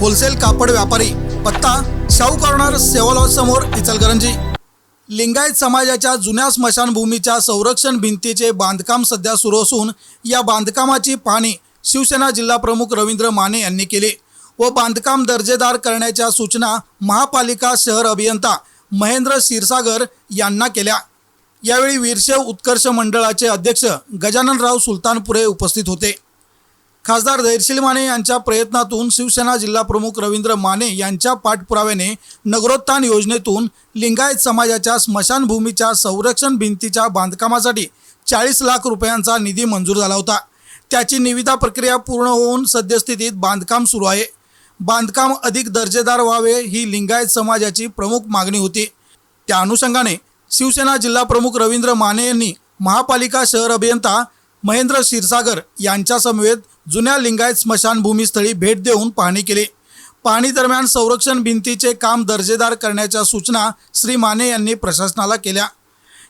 Wholesale कापड व्यापारी पत्ता शाहू कॉर्नर सेवा समोर इचलकरंजी. लिंगायत समाजाच्या जुन्या स्मशानभूमीच्या संरक्षण भिंतीचे बांधकाम सध्या सुरू असून या बांधकामाची पाहणी शिवसेना जिल्हा प्रमुख रवींद्र माने यांनी केली व बांधकाम दर्जेदार करण्याच्या सूचना महापालिका शहर अभियंता महेंद्र क्षीरसागर यांना केल्या. यावेळी वीरशैव उत्कर्ष मंडळाचे अध्यक्ष गजाननराव सुलतानपुरे उपस्थित होते. खासदार धैर्शील माने यांच्या प्रयत्नातून शिवसेना जिल्हा प्रमुख रवींद्र माने यांच्या पाठपुराव्याने नगरोत्थान योजनेतून लिंगायत समाजाच्या स्मशानभूमीच्या संरक्षण भिंतीच्या बांधकामासाठी चाळीस लाख रुपयांचा निधी मंजूर झाला होता. त्याची निविदा प्रक्रिया पूर्ण होऊन सद्यस्थितीत बांधकाम सुरू आहे. बांधकाम अधिक दर्जेदार व्हावे ही लिंगायत समाजाची प्रमुख मागणी होती. त्या अनुषंगाने शिवसेना जिल्हा प्रमुख रवींद्र माने यांनी महापालिका शहर अभियंता महेंद्र क्षीरसागर यांच्यासमवेत जुन्या लिंगायत स्मशानभूमीस्थळी भेट देऊन पाहणी केली. पाहणी दरम्यान संरक्षण भिंतीचे काम दर्जेदार करण्याच्या सूचना श्री माने यांनी प्रशासनाला केल्या.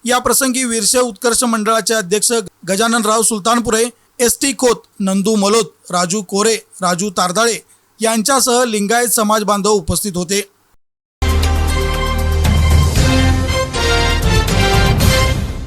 या प्रसंगी वीरशे उत्कर्ष मंडळाचे अध्यक्ष गजाननराव सुलतानपुरे एस टी खोत नंदू मलोत राजू कोरे राजू तारदाळे यांच्यासह लिंगायत समाज बांधव उपस्थित होते.